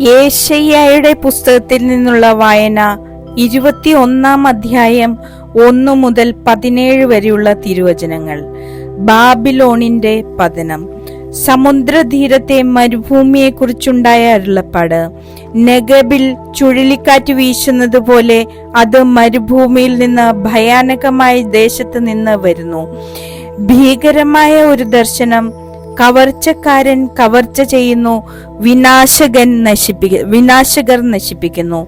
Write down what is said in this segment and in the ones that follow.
ഏഷയ്യായുടെ പുസ്തകത്തിൽ നിന്നുള്ള വായന ഇരുപത്തി ഒന്നാം അധ്യായം ഒന്നു മുതൽ പതിനേഴ് വരെയുള്ള തിരുവചനങ്ങൾ. ബാബിലോണിന്റെ പതനം. സമുദ്രതീരത്തെ മരുഭൂമിയെ കുറിച്ചുണ്ടായ അരുളപ്പാട്. നെഗബിൽ ചുഴലിക്കാറ്റ് വീശുന്നത് പോലെ അത് മരുഭൂമിയിൽ നിന്ന് ഭയാനകമായ ദേശത്ത് നിന്ന് വരുന്നു. ഭീകരമായ ഒരു ദർശനം കവർച്ചക്കാരൻ കവർച്ച ചെയ്യുന്നു വിനാശകൻ നശിപ്പിക്ക വിനാശകർ നശിപ്പിക്കുന്നു.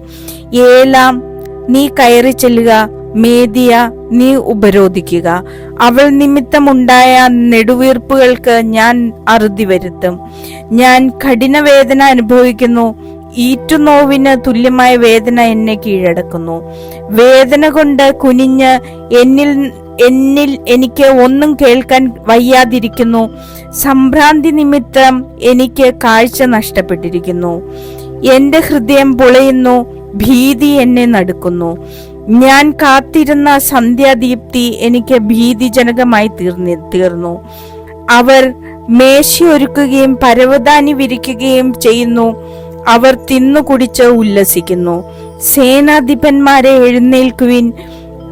ഏലാം നീ കയറി ചെല്ലുക മേദിയ നീ ഉപരോധിക്കുക. അവൾ നിമിത്തമുണ്ടായ നെടുവീർപ്പുകൾക്ക് ഞാൻ അറുതി വരുത്തും. ഞാൻ കഠിനവേദന അനുഭവിക്കുന്നു ഈറ്റുനോവിന് തുല്യമായ വേദന എന്നെ കീഴടക്കുന്നു. വേദന കൊണ്ട് കുനിഞ്ഞ് എന്നിൽ എന്നിൽ എനിക്ക് ഒന്നും കേൾക്കാൻ വയ്യാതിരിക്കുന്നു. സംഭ്രാന്തി നിമിത്തം എനിക്ക് കാഴ്ച നഷ്ടപ്പെട്ടിരിക്കുന്നു. എന്റെ ഹൃദയം പൊളയുന്നു ഭീതി എന്നെ നടുക്കുന്നു. ഞാൻ കാത്തിരുന്ന സന്ധ്യാദീപ്തി എനിക്ക് ഭീതിജനകമായി തീർന്നി തീർന്നു. അവർ മേശയൊരുക്കുകയും പരവതാനി വിരിക്കുകയും ചെയ്യുന്നു. അവർ തിന്നു കുടിച്ച് ഉല്ലസിക്കുന്നു. സേനാധിപന്മാരെ എഴുന്നേൽക്കുവിൻ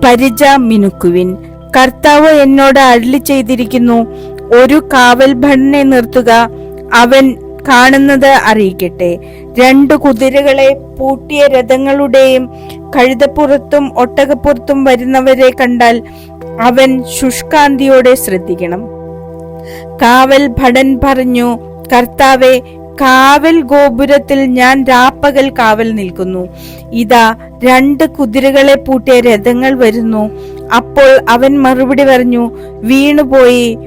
പരിച മിനുക്കുവിൻ. കർത്താവ് എന്നോട് അരുളി ചെയ്തിരിക്കുന്നു. ഒരു കാവൽ ഭണ്ണനെ നിർത്തുക അവൻ കാണുന്നത് അറിയിക്കട്ടെ. രണ്ടു കുതിരകളെ പൂട്ടിയ രഥങ്ങളുടെയും കഴുതപ്പുറത്തും ഒട്ടകപ്പുറത്തും വരുന്നവരെ കണ്ടാൽ അവൻ ശുഷ്കാന്തിയോടെ ശ്രദ്ധിക്കണം. കാവൽ ഭടൻ പറഞ്ഞു കർത്താവെ കാവൽ ഗോപുരത്തിൽ ഞാൻ രാപ്പകൽ കാവൽ നിൽക്കുന്നു. ഇതാ രണ്ട് കുതിരകളെ പൂട്ടിയ രഥങ്ങൾ വരുന്നു. അപ്പോൾ അവൻ മറുപടി പറഞ്ഞു വീണുപോയി.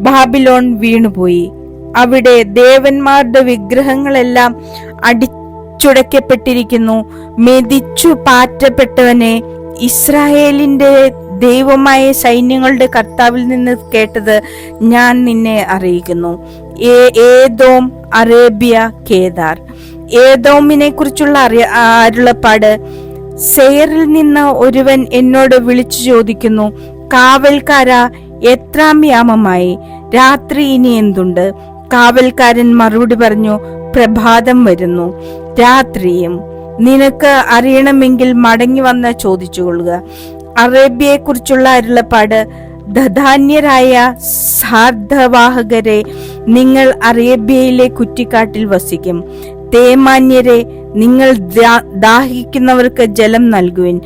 ബാബിലോൺ വീണുപോയി. അവിടെ ദേവന്മാരുടെ വിഗ്രഹങ്ങളെല്ലാം അടിച്ചുടയ്ക്കപ്പെട്ടിരിക്കുന്നു. മെതിച്ചു പാറ്റപ്പെട്ടവനെ ഇസ്രായേലിന്റെ ദൈവമായ സൈന്യങ്ങളുടെ കർത്താവിൽ നിന്ന് കേട്ടത് ഞാൻ നിന്നെ അറിയിക്കുന്നു. ഏ- ഏതോം അറേബ്യ കേദാർ. ഏതോമിനെ കുറിച്ചുള്ള അറിയ അരുളപ്പാട് സെയറിൽ നിന്ന് ഒരുവൻ എന്നോട് വിളിച്ചു ചോദിക്കുന്നു കാവൽക്കാര എത്രാം യാമമായി രാത്രി ഇനി എന്തുണ്ട്? കാവൽക്കാരൻ മറുപടി പറഞ്ഞു പ്രഭാതം വരുന്നു രാത്രിയും. നിനക്ക് അറിയണമെങ്കിൽ മടങ്ങി വന്ന് ചോദിച്ചുകൊള്ളുക. അറേബ്യയെ കുറിച്ചുള്ള അരുളപ്പാട് ധധാന്യരായ സാർദ്ധവാഹകരെ നിങ്ങൾ അറേബ്യയിലെ കുറ്റിക്കാട്ടിൽ വസിക്കും. തേമാന്യരെ നിങ്ങൾ ദാഹിക്കുന്നവർക്ക് ജലം നൽകുവിൻ.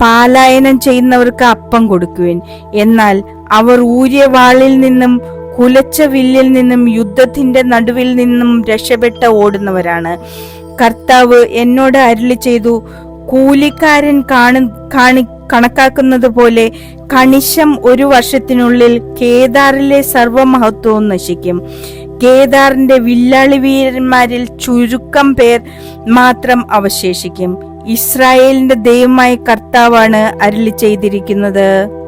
പാലായനം ചെയ്യുന്നവർക്ക് അപ്പം കൊടുക്കുവിൻ. എന്നാൽ അവർ ഊരിയ വാളിൽ നിന്നും കുലച്ച വില്ലിൽ നിന്നും യുദ്ധത്തിന്റെ നടുവിൽ നിന്നും രക്ഷപ്പെട്ട ഓടുന്നവരാണ്. കർത്താവ് എന്നോട് അരുളി ചെയ്തു കൂലിക്കാരൻ കാണു കണക്കാക്കുന്നത് പോലെ കണിശം ഒരു വർഷത്തിനുള്ളിൽ കേദാറിലെ സർവമഹത്വവും നശിക്കും. കേദാറിന്റെ വില്ലാളി വീരന്മാരിൽ ചുരുക്കം പേർ മാത്രം അവശേഷിക്കും. ഇസ്രായേലിന്റെ ദൈവമായ കർത്താവാണ് അരുളി ചെയ്തിരിക്കുന്നത്.